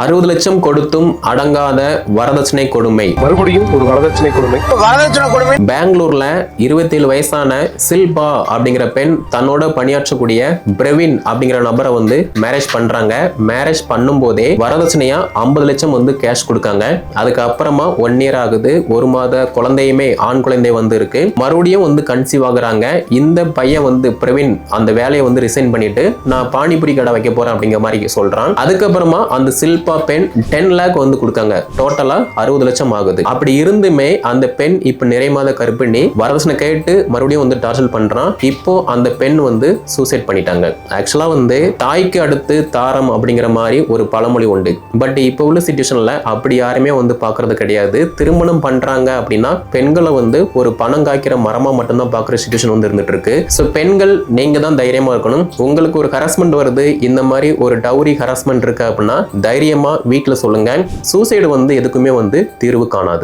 அறுபது லட்சம் கொடுத்தும் அடங்காத வரதட்சணை கொடுமை. மறுபடியும் ஒரு வரதட்சணை கொடுமை. வரதட்சணை கொடுமை. பெங்களூர்ல இருபத்தேழு வயசான சில்பா அப்படிங்கிற பெண் தன்னோட பணியாற்றக்கூடிய பிரவீன் அப்படிங்கிற நபரை வந்து மேரேஜ் பண்றாங்க. மேரேஜ் பண்ணும்போதே வரதட்சணையா ஐம்பது லட்சம் வந்து கேஷ் கொடுக்காங்க. அதுக்கப்புறமா ஒன் இயர் ஆகுது. ஒரு மாத குழந்தையுமே ஆண் குழந்தை வந்து இருக்கு. மறுபடியும் வந்து கன்சீவ் ஆகுறாங்க. இந்த பையன் வந்து பிரவீன் அந்த வேலையை வந்து ரிசைன் பண்ணிட்டு நான் பானிபுரி கடை வைக்க போறேன் அப்படிங்கிற மாதிரி சொல்றான். அதுக்கப்புறமா அந்த ஷில்பா பெண் டென் லேக் வந்து கொடுக்காங்க. டோட்டலா அறுபது லட்சம் ஆகுது. அப்படி இருந்துமே அந்த பெண் இப்ப நிறை மாத கர்ப்பிணி. வரதட்சணை கேட்டு மறுபடியும் வந்து டார்ச்சல் பண்றான். இப்போ அந்த பெண் வந்து சூசைட் பண்ணிட்டாங்க. ஆக்சுவலா வந்து தாய்க்கு அடுத்து தாரம் அப்படிங்கிற மாதிரி ஒரு பழமொழி உண்டு. பட் இப்போ உள்ள சுச்சுவேஷன்ல அப்படி யாருமே வந்து பாக்குறது கிடையாது. திருமணம் பண்றாங்க அப்படின்னா பெண்களை வந்து ஒரு பணம் காய்க்கிற மரமா மட்டும்தான் பாக்குற சுச்சுவேஷன் வந்து இருந்துட்டு இருக்கு ஸோ பெண்கள் நீங்க தான் தைரியமா இருக்கணும். உங்களுக்கு ஒரு ஹராஸ்மெண்ட் வருது. இந்த மாதிரி ஒரு டவுரி ஹராஸ்மெண்ட் இருக்கு அப்படின்னா தைரியம் வீட்டில் சொல்லுங்க. சூசைடு வந்து எதுக்குமே வந்து தீர்வு காணாது.